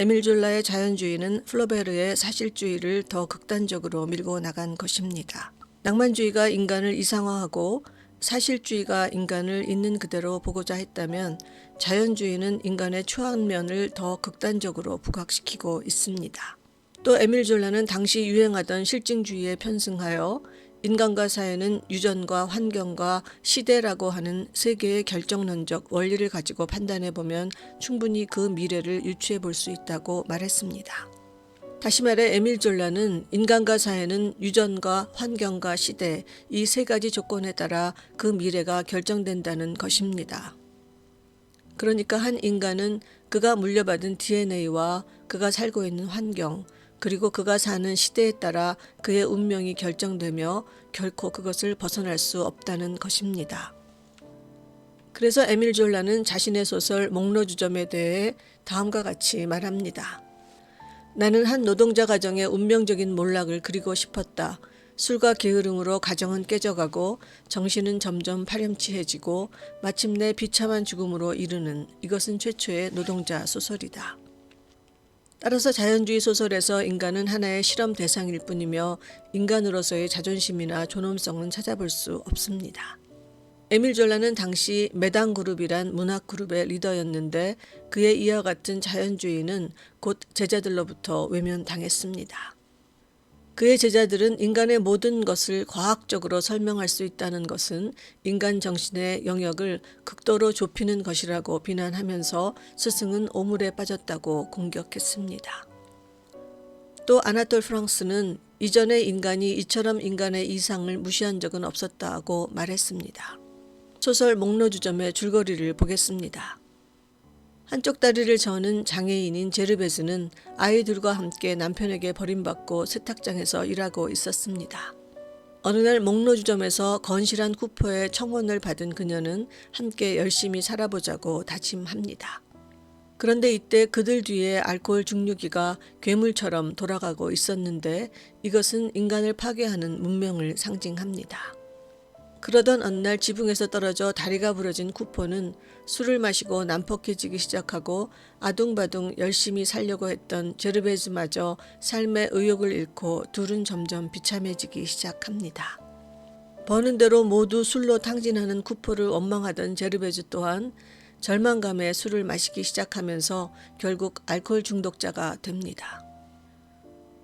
에밀 졸라의 자연주의는 플로베르의 사실주의를 더 극단적으로 밀고 나간 것입니다. 낭만주의가 인간을 이상화하고 사실주의가 인간을 있는 그대로 보고자 했다면 자연주의는 인간의 추한 면을 더 극단적으로 부각시키고 있습니다. 또 에밀 졸라는 당시 유행하던 실증주의에 편승하여 인간과 사회는 유전과 환경과 시대라고 하는 세 개의 결정론적 원리를 가지고 판단해 보면 충분히 그 미래를 유추해 볼 수 있다고 말했습니다. 다시 말해 에밀 졸라는 인간과 사회는 유전과 환경과 시대 이 세 가지 조건에 따라 그 미래가 결정된다는 것입니다. 그러니까 한 인간은 그가 물려받은 DNA와 그가 살고 있는 환경, 그리고 그가 사는 시대에 따라 그의 운명이 결정되며 결코 그것을 벗어날 수 없다는 것입니다. 그래서 에밀 졸라는 자신의 소설 목로주점에 대해 다음과 같이 말합니다. 나는 한 노동자 가정의 운명적인 몰락을 그리고 싶었다. 술과 게으름으로 가정은 깨져가고 정신은 점점 파렴치해지고 마침내 비참한 죽음으로 이르는 이것은 최초의 노동자 소설이다. 따라서 자연주의 소설에서 인간은 하나의 실험 대상일 뿐이며 인간으로서의 자존심이나 존엄성은 찾아볼 수 없습니다. 에밀 졸라는 당시 메당 그룹이란 문학 그룹의 리더였는데 그의 이와 같은 자연주의는 곧 제자들로부터 외면당했습니다. 그의 제자들은 인간의 모든 것을 과학적으로 설명할 수 있다는 것은 인간 정신의 영역을 극도로 좁히는 것이라고 비난하면서 스승은 오물에 빠졌다고 공격했습니다. 또 아나톨 프랑스는 이전의 인간이 이처럼 인간의 이상을 무시한 적은 없었다고 말했습니다. 소설 목로주점의 줄거리를 보겠습니다. 한쪽 다리를 저는 장애인인 제르베즈는 아이들과 함께 남편에게 버림받고 세탁장에서 일하고 있었습니다. 어느 날 목로주점에서 건실한 쿠퍼의 청혼을 받은 그녀는 함께 열심히 살아보자고 다짐합니다. 그런데 이때 그들 뒤에 알코올 중류기가 괴물처럼 돌아가고 있었는데 이것은 인간을 파괴하는 문명을 상징합니다. 그러던 어느 날 지붕에서 떨어져 다리가 부러진 쿠퍼는 술을 마시고 난폭해지기 시작하고 아둥바둥 열심히 살려고 했던 제르베즈마저 삶의 의욕을 잃고 둘은 점점 비참해지기 시작합니다. 버는 대로 모두 술로 탕진하는 쿠퍼를 원망하던 제르베즈 또한 절망감에 술을 마시기 시작하면서 결국 알코올 중독자가 됩니다.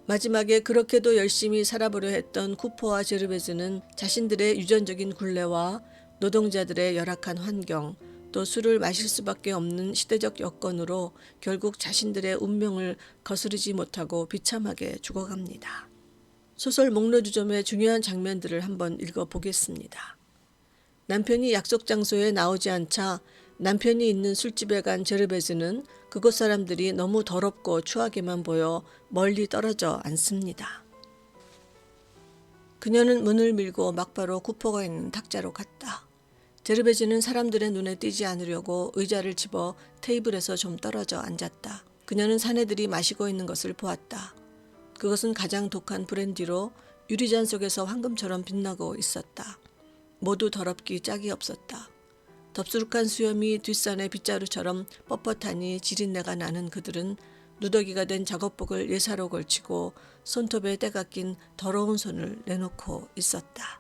마지막에 그렇게도 열심히 살아보려 했던 쿠퍼와 제르베즈는 자신들의 유전적인 굴레와 노동자들의 열악한 환경, 또 술을 마실 수밖에 없는 시대적 여건으로 결국 자신들의 운명을 거스르지 못하고 비참하게 죽어갑니다. 소설 목로주점의 중요한 장면들을 한번 읽어보겠습니다. 남편이 약속 장소에 나오지 않자 남편이 있는 술집에 간 제르베즈는 그곳 사람들이 너무 더럽고 추하게만 보여 멀리 떨어져 앉습니다. 그녀는 문을 밀고 막바로 쿠퍼가 있는 탁자로 갔다. 제르베즈는 사람들의 눈에 띄지 않으려고 의자를 집어 테이블에서 좀 떨어져 앉았다. 그녀는 사내들이 마시고 있는 것을 보았다. 그것은 가장 독한 브랜디로 유리잔 속에서 황금처럼 빛나고 있었다. 모두 더럽기 짝이 없었다. 덥수룩한 수염이 뒷산의 빗자루처럼 뻣뻣하니 지린내가 나는 그들은 누더기가 된 작업복을 예사로 걸치고 손톱에 때가 낀 더러운 손을 내놓고 있었다.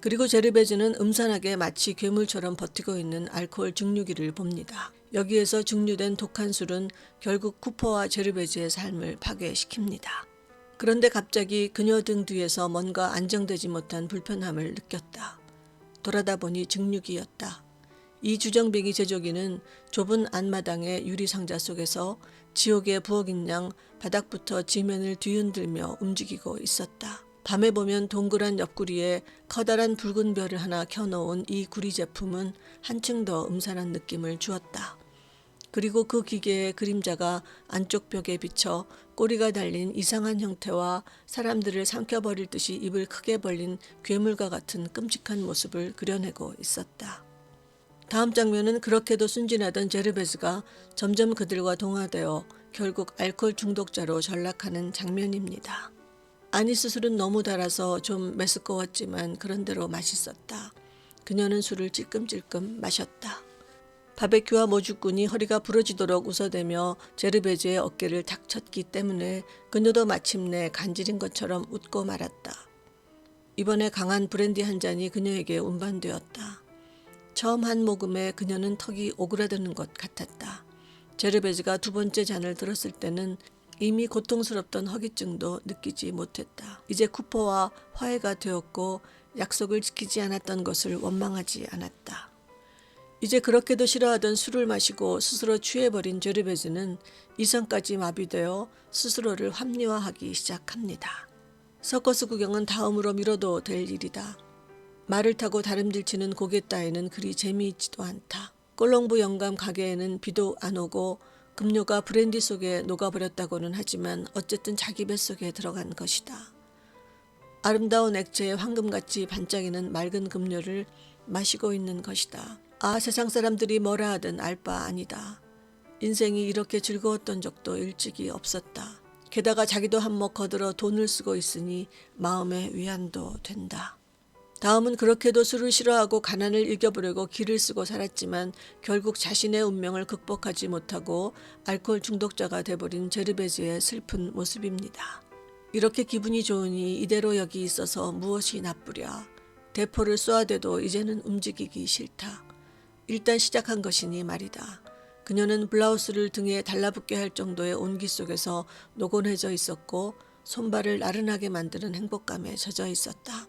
그리고 제르베즈는 음산하게 마치 괴물처럼 버티고 있는 알코올 증류기를 봅니다. 여기에서 증류된 독한 술은 결국 쿠퍼와 제르베즈의 삶을 파괴시킵니다. 그런데 갑자기 그녀 등 뒤에서 뭔가 안정되지 못한 불편함을 느꼈다. 돌아다 보니 증류기였다. 이 주정뱅이 제조기는 좁은 안마당의 유리상자 속에서 지옥의 부엌인 양 바닥부터 지면을 뒤흔들며 움직이고 있었다. 밤에 보면 동그란 옆구리에 커다란 붉은 별을 하나 켜놓은 이 구리 제품은 한층 더 음산한 느낌을 주었다. 그리고 그 기계의 그림자가 안쪽 벽에 비쳐 꼬리가 달린 이상한 형태와 사람들을 삼켜버릴 듯이 입을 크게 벌린 괴물과 같은 끔찍한 모습을 그려내고 있었다. 다음 장면은 그렇게도 순진하던 제르베즈가 점점 그들과 동화되어 결국 알코올 중독자로 전락하는 장면입니다. 아니스 술은 너무 달아서 좀 메스꺼웠지만 그런대로 맛있었다. 그녀는 술을 찔끔찔끔 마셨다. 바베큐와 모주꾼이 허리가 부러지도록 웃어대며 제르베즈의 어깨를 탁 쳤기 때문에 그녀도 마침내 간질인 것처럼 웃고 말았다. 이번에 강한 브랜디 한 잔이 그녀에게 운반되었다. 처음 한 모금에 그녀는 턱이 오그라드는 것 같았다. 제르베즈가 두 번째 잔을 들었을 때는 이미 고통스럽던 허기증도 느끼지 못했다. 이제 쿠퍼와 화해가 되었고 약속을 지키지 않았던 것을 원망하지 않았다. 이제 그렇게도 싫어하던 술을 마시고 스스로 취해버린 제르베즈는 이성까지 마비되어 스스로를 합리화하기 시작합니다. 서커스 구경은 다음으로 미뤄도 될 일이다. 말을 타고 다름질치는 고개 따위는 그리 재미있지도 않다. 꼴롱부 영감 가게에는 비도 안 오고 급료가 브랜디 속에 녹아버렸다고는 하지만 어쨌든 자기 뱃속에 들어간 것이다. 아름다운 액체의 황금같이 반짝이는 맑은 급료를 마시고 있는 것이다. 아 세상 사람들이 뭐라 하든 알 바 아니다. 인생이 이렇게 즐거웠던 적도 일찍이 없었다. 게다가 자기도 한몫 거들어 돈을 쓰고 있으니 마음의 위안도 된다. 다음은 그렇게도 술을 싫어하고 가난을 이겨보려고 길을 쓰고 살았지만 결국 자신의 운명을 극복하지 못하고 알코올 중독자가 돼버린 제르베즈의 슬픈 모습입니다. 이렇게 기분이 좋으니 이대로 여기 있어서 무엇이 나쁘랴. 대포를 쏘아대도 이제는 움직이기 싫다. 일단 시작한 것이니 말이다. 그녀는 블라우스를 등에 달라붙게 할 정도의 온기 속에서 노곤해져 있었고 손발을 나른하게 만드는 행복감에 젖어 있었다.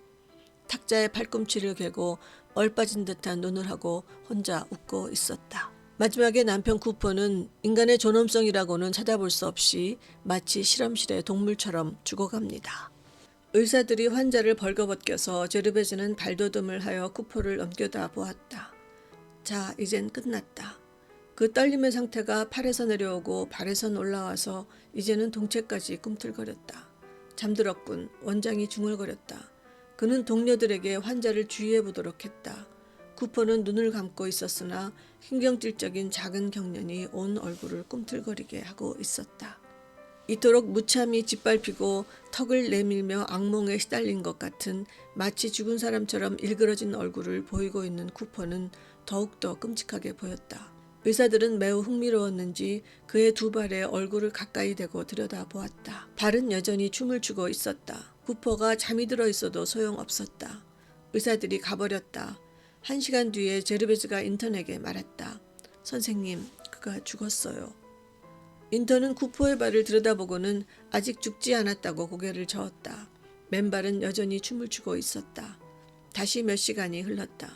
탁자에 팔꿈치를 개고 얼빠진 듯한 눈을 하고 혼자 웃고 있었다. 마지막에 남편 쿠퍼는 인간의 존엄성이라고는 찾아볼 수 없이 마치 실험실의 동물처럼 죽어갑니다. 의사들이 환자를 벌거벗겨서 제르베즈는 발돋움을 하여 쿠퍼를 넘겨다 보았다. 자, 이젠 끝났다. 그 떨림의 상태가 팔에서 내려오고 발에선 올라와서 이제는 동체까지 꿈틀거렸다. 잠들었군. 원장이 중얼거렸다. 그는 동료들에게 환자를 주의해 보도록 했다. 쿠퍼는 눈을 감고 있었으나 신경질적인 작은 경련이 온 얼굴을 꿈틀거리게 하고 있었다. 이토록 무참히 짓밟히고 턱을 내밀며 악몽에 시달린 것 같은 마치 죽은 사람처럼 일그러진 얼굴을 보이고 있는 쿠퍼는 더욱더 끔찍하게 보였다. 의사들은 매우 흥미로웠는지 그의 두 발에 얼굴을 가까이 대고 들여다보았다. 발은 여전히 춤을 추고 있었다. 쿠퍼가 잠이 들어 있어도 소용없었다. 의사들이 가버렸다. 한 시간 뒤에 제르베즈가 인턴에게 말했다. 선생님, 그가 죽었어요. 인턴은 쿠퍼의 발을 들여다보고는 아직 죽지 않았다고 고개를 저었다. 맨발은 여전히 춤을 추고 있었다. 다시 몇 시간이 흘렀다.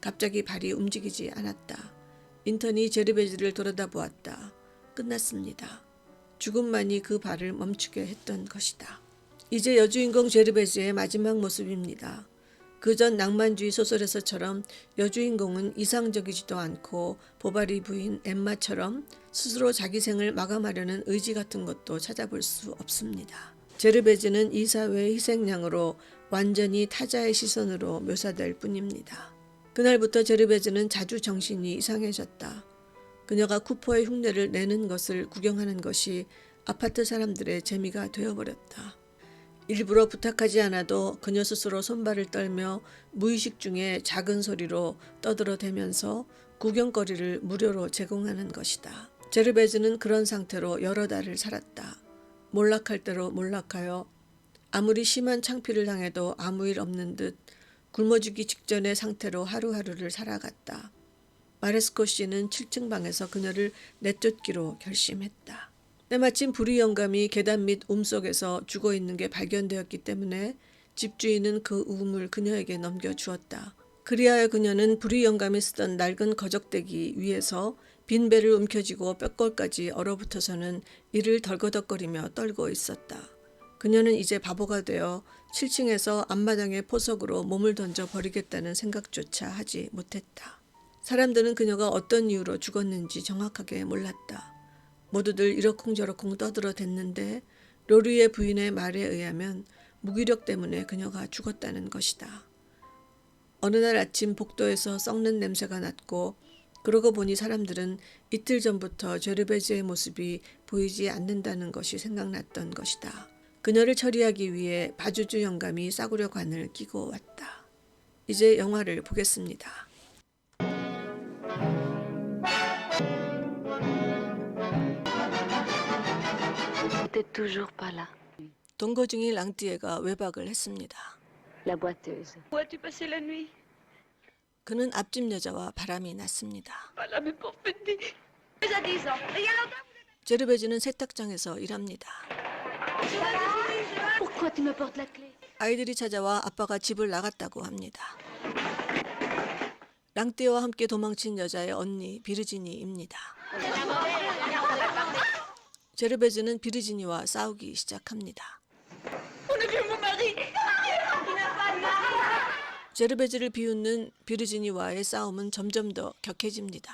갑자기 발이 움직이지 않았다. 인턴이 제르베즈를 돌아다보았다. 끝났습니다. 죽음만이 그 발을 멈추게 했던 것이다. 이제 여주인공 제르베즈의 마지막 모습입니다. 그전 낭만주의 소설에서처럼 여주인공은 이상적이지도 않고 보바리 부인 엠마처럼 스스로 자기 생을 마감하려는 의지 같은 것도 찾아볼 수 없습니다. 제르베즈는 이 사회의 희생양으로 완전히 타자의 시선으로 묘사될 뿐입니다. 그날부터 제르베즈는 자주 정신이 이상해졌다. 그녀가 쿠퍼의 흉내를 내는 것을 구경하는 것이 아파트 사람들의 재미가 되어버렸다. 일부러 부탁하지 않아도 그녀 스스로 손발을 떨며 무의식 중에 작은 소리로 떠들어대면서 구경거리를 무료로 제공하는 것이다. 제르베즈는 그런 상태로 여러 달을 살았다. 몰락할 대로 몰락하여 아무리 심한 창피를 당해도 아무 일 없는 듯 굶어 죽기 직전의 상태로 하루하루를 살아갔다. 마레스코 씨는 7층 방에서 그녀를 내쫓기로 결심했다. 때마침 불의 영감이 계단 밑 움속에서 죽어 있는 게 발견되었기 때문에 집주인은 그 우음을 그녀에게 넘겨주었다. 그리하여 그녀는 불의 영감이 쓰던 낡은 거적대기 위에서 빈 배를 움켜쥐고 뼈골까지 얼어붙어서는 이를 덜거덕거리며 떨고 있었다. 그녀는 이제 바보가 되어 7층에서 앞마당의 포석으로 몸을 던져 버리겠다는 생각조차 하지 못했다. 사람들은 그녀가 어떤 이유로 죽었는지 정확하게 몰랐다. 모두들 이러쿵저러쿵 떠들어 댔는데 로리의 부인의 말에 의하면 무기력 때문에 그녀가 죽었다는 것이다. 어느 날 아침 복도에서 썩는 냄새가 났고 그러고 보니 사람들은 이틀 전부터 제르베즈의 모습이 보이지 않는다는 것이 생각났던 것이다. 그녀를 처리하기 위해 바주주 영감이 싸구려 관을 끼고 왔다. 이제 영화를 보겠습니다. N'était toujours pas là. 동거 중인 랑띠에가 외박을 했습니다. La boiteuse. Où as-tu passé la nuit 그는 앞집 여자와 바람이 났습니다. Pas la même pour petit. Mais à 10 ans. Et il y a longtemps 제르베즈는 세탁장에서 일합니다. Pourquoi tu me portes la clé 아이들이 찾아와 아빠가 집을 나갔다고 합니다. 랑띠와 함께 도망친 여자의 언니 비르지니입니다. 제르베즈는 비르지니와 싸우기 시작합니다. 제르베즈를 비웃는 비르지니와의 싸움은 점점 더 격해집니다.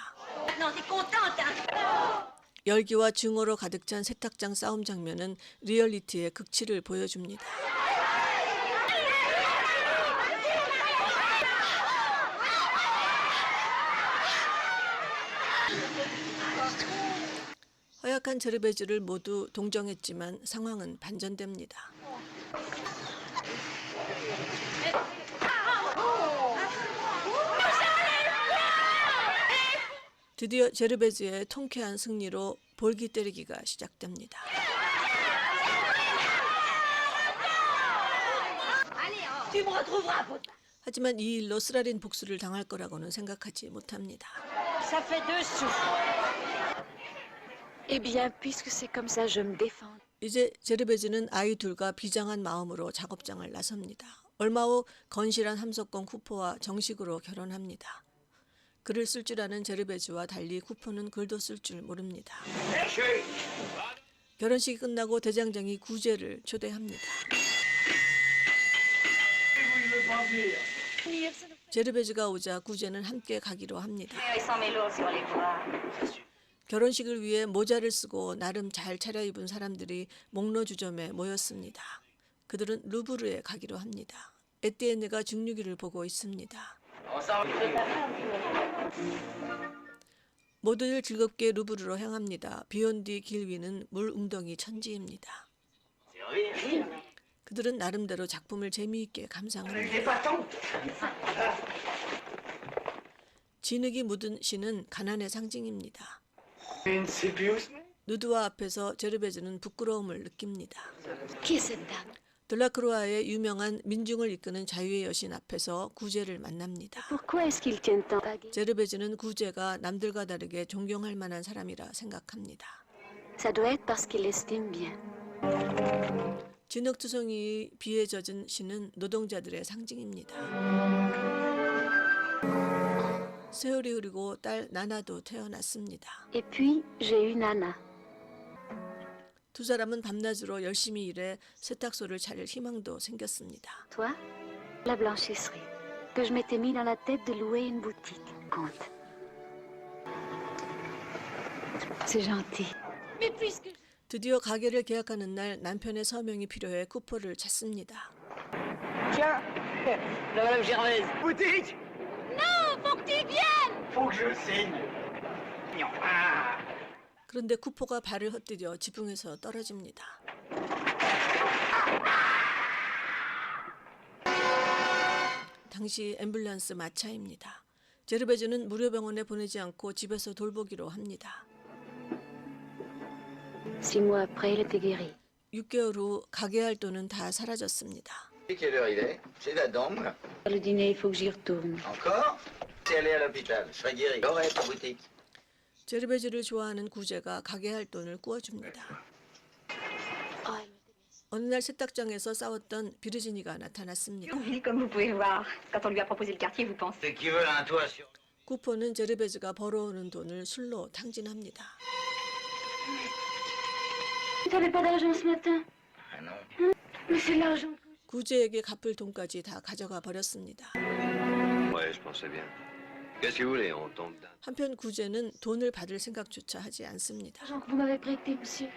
열기와 증오로 가득 찬 세탁장 싸움 장면은 리얼리티의 극치를 보여줍니다. 허약한 제르베즈를 모두 동정했지만 상황은 반전됩니다. 드디어 제르베즈의 통쾌한 승리로 볼기 때리기가 시작됩니다. 하지만 이 일로 쓰라린 복수를 당할 거라고는 생각하지 못합니다. Ça fait deux sous. Eh bien, puisque c'est comme ça, je me défends. 이제 제르베즈는 아이 둘과 비장한 마음으로 작업장을 나섭니다. 얼마 후 건실한 함석권 쿠포와 정식으로 결혼합니다. 글을 쓸 줄 아는 제르베즈와 달리 쿠포는 글도 쓸 줄 모릅니다. 결혼식이 끝나고 대장장이 구제를 초대합니다. 제르베즈가 오자 구제는 함께 가기로 합니다. 결혼식을 위해 모자를 쓰고 나름 잘 차려입은 사람들이 목로 주점에 모였습니다. 그들은 루브르에 가기로 합니다. 에티엔느가 중류기를 보고 있습니다. 모두들 즐겁게 루브르로 향합니다. 비온 뒤 길 위는 물 웅덩이 천지입니다. 그들은 나름대로 작품을 재미있게 감상합니다. 진흙이 묻은 시는 가난의 상징입니다. 누드와 앞에서 제르베즈는 부끄러움을 느낍니다. 들라크로아의 유명한 민중을 이끄는 자유의 여신 앞에서 구제를 만납니다. 제르베즈는 구제가 남들과 다르게 존경할 만한 사람이라 생각합니다. 진흙투성이 비에 젖은 시는 노동자들의 상징입니다. 세월이 흐르고 딸 나나도 태어났습니다. Et puis, j'ai eu Nana. 두 사람은 밤낮으로 열심히 일해 세탁소를 차릴 희망도 생겼습니다. Toi, la blanchisserie. Que je m'étais mis dans la tête de louer une boutique. Compte. C'est gentil. Mais puisque. 드디어 가게를 계약하는 날 남편의 서명이 필요해 쿠퍼를 찾습니다. Tiens, la Madame Gervaise. Boutique Non, faut que tu viennes Faut que je signe. Ah. 그런데 쿠퍼가 발을 헛디뎌 지붕에서 떨어집니다. 당시 앰뷸런스 마차입니다. 제르베즈는 무료 병원에 보내지 않고 집에서 돌보기로 합니다. Six mois après, il était guéri. 6개월 후 가게 할 돈은 다 사라졌습니다. Quelle heure il est C'est la dame. Le dîner, il faut que j'y retourne. Encore C'est aller à l'hôpital. Je serai guéri. Aurait ta boutique. 제르베즈를 좋아하는 구제가 가게 할 돈을 꾸어줍니다. Oh, 어느 날 세탁장에서 싸웠던 비르지니가 나타났습니다. Oui, comme vous pouvez voir, quand on lui a proposé le quartier, vous pensez. C'est qui veut un toit sur... 쿠퍼는 제르베즈가 벌어오는 돈을 술로 탕진합니다. Tu n'avais pas d'argent ce matin Ah non. Mais c'est l'argent que 구제에게 갚을 돈까지 다 가져가 버렸습니다. Ouais, je pensais bien. 한편 구제는 돈을 받을 생각조차 하지 않습니다. l'argent que vous m'avez prêté, monsieur.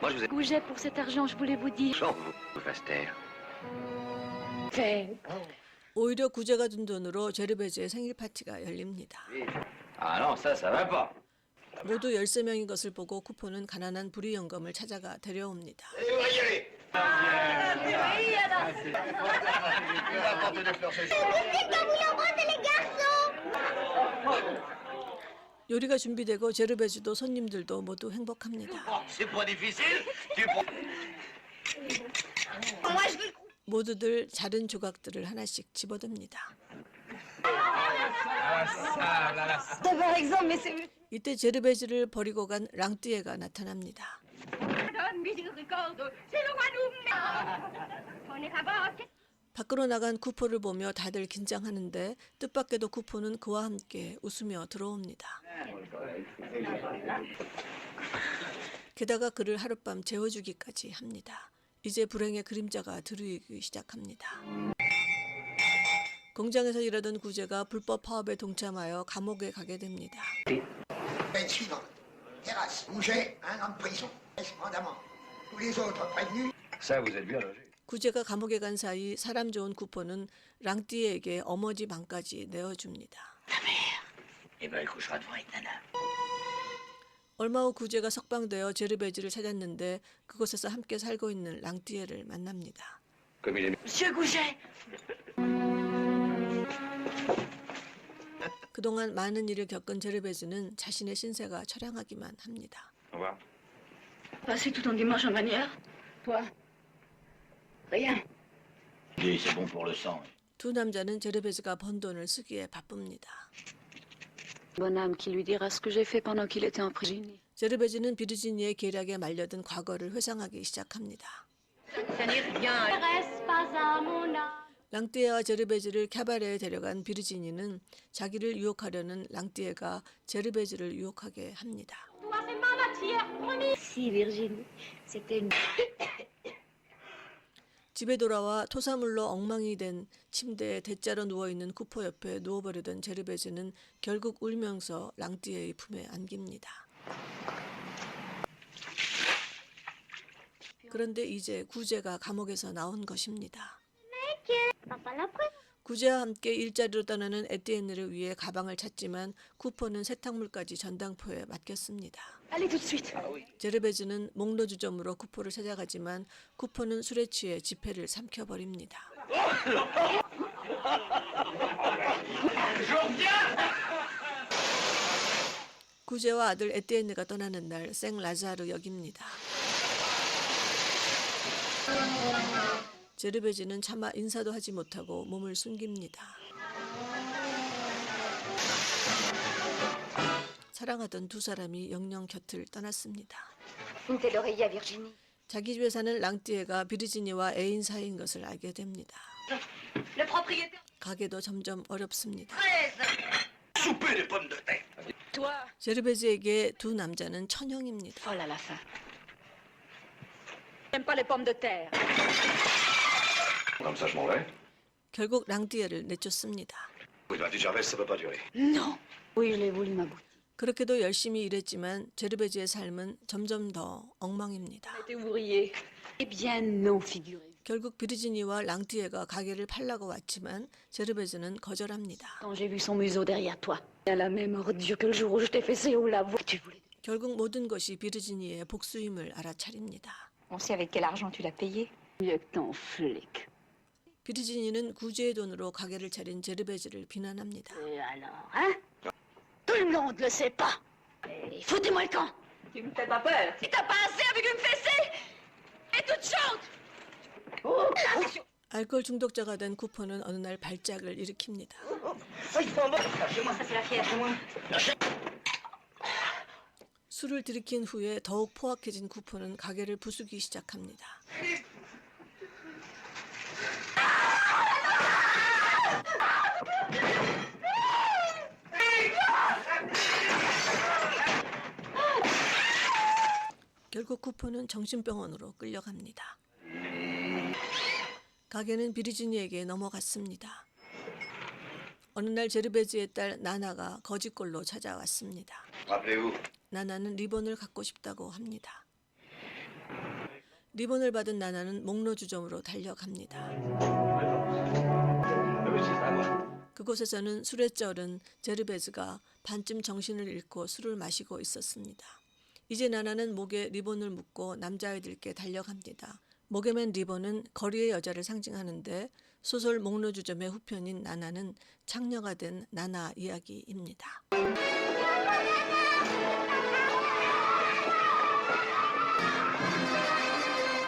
Moi, je vous ai. Gouget, pour cet argent, je voulais vous dire. Genre, vous, vous fasse taire. Fais. 오히려 구제가 준 돈으로 제르베즈의 생일 파티가 열립니다. Ah non, ça, ça va pas. 모두 13명인 것을 보고 쿠퍼는 가난한 불의 영검을 찾아가 데려옵니다. 요리가 준비되고 제르베즈도 손님들도 모두 행복합니다. C'est pas difficile. Tu prends. 모두들 자른 조각들을 하나씩 집어듭니다. 이때 제르베즈를 버리고 간 랑띠에가 나타납니다. 밖으로 나간 쿠포를 보며 다들 긴장하는데 뜻밖에도 쿠포는 그와 함께 웃으며 들어옵니다. 게다가 그를 하룻밤 재워주기까지 합니다. 이제 불행의 그림자가 드리기 시작합니다. 공장에서 일하던 구제가 불법 파업에 동참하여 감옥에 가게 됩니다. 28 dans la terrasse. Boucher, un an de prison. Mandamment. Tous les autres prévenus. Ça, vous êtes bien logé. 구제가 감옥에 간 사이 사람 좋은 쿠포는 랑띠에게 어머지 방까지 내어줍니다. 얼마 후 구제가 석방되어 제르베즈를 찾았는데 그곳에서 함께 살고 있는 랑띠에를 만납니다. 그동안 많은 일을 겪은 제르베즈는 자신의 신세가 처량하기만 합니다. Rien. Oui, c'est bon pour le sang. 두 남자는 제르베즈가 번 돈을 쓰기에 바쁩니다. Bonne âme qui lui dira ce que j'ai fait pendant qu'il était emprisonné. 제르베즈는 비르지니의 계략에 말려든 과거를 회상하기 시작합니다. 랑띠에와 제르베즈를 캬바레에 데려간 비르지니는 자기를 유혹하려는 랑띠에가 제르베즈를 유혹하게 합니다. Si, Virginie. C'était une... 집에 돌아와 토사물로 엉망이 된 침대에 대자로 누워있는 쿠퍼 옆에 누워버리던 제르베즈는 결국 울면서 랑띠에의 품에 안깁니다. 그런데 이제 구제가 감옥에서 나온 것입니다. 구제와 함께 일자리로 떠나는 에티엔느를 위해 가방을 찾지만 쿠퍼는 세탁물까지 전당포에 맡겼습니다. 제르베즈는 목로 주점으로 쿠포를 찾아가지만 쿠포는 술에 취해 지폐를 삼켜버립니다. 구제와 아들 에티엔느가 떠나는 날 생 라자르 역입니다. 제르베즈는 차마 인사도 하지 못하고 몸을 숨깁니다. 사랑하던 두 사람이 영영 곁을 떠났습니다. 자기 집에 사는 랑띠에가 비르지니와 애인 사이인 것을 알게 됩니다. 가게도 점점 어렵습니다. 제르베즈에게 두 남자는 천형입니다. 결국 랑띠에를 내쫓습니다. Oui, bah, du Gervais, ça peut pas durer. Non Oui, je l'ai voulu, ma boutique. 그렇게도 열심히 일했지만 제르베즈의 삶은 점점 더 엉망입니다. T'es ouvrier Eh bien, non, figurez-vous. 결국 비르지니와 랑띠에가 가게를 팔라고 왔지만 제르베즈는 거절합니다. Quand j'ai vu son museau derrière toi, à la même ordure que le jour où je t'ai fessé au labo, tu voulais. 결국 모든 것이 비르지니의 복수임을 알아차립니다. On sait avec quel argent tu l'as payé Mieux que ton flic. 비르지니는 구제의 돈으로 가게를 차린 제르베즈를 비난합니다. Et alors, hein Tout le monde le sait pas. Et foutez-moi le camp. Tu me fais pas peur Et t'as pas assez avec une fessée Et toute chante Oh 알코올 중독자가 된 쿠퍼는 어느 날 발작을 일으킵니다. Chez-moi, ça c'est la fièvre. 술을 들이킨 후에 더욱 포악해진 쿠퍼는 가게를 부수기 시작합니다. 결국 쿠퍼는 정신병원으로 끌려갑니다. 가게는 비리지니에게 넘어갔습니다. 어느 날 제르베즈의 딸 나나가 거짓골로 찾아왔습니다. 나나는 리본을 갖고 싶다고 합니다. 리본을 받은 나나는 목로 주점으로 달려갑니다. 그곳에서는 술에 쩔은 제르베즈가 반쯤 정신을 잃고 술을 마시고 있었습니다. 이제 나나는 목에 리본을 묶고 남자아이들께 달려갑니다. 목에 맨 리본은 거리의 여자를 상징하는데 소설 목로주점의 후편인 나나는 창녀가 된 나나 이야기입니다.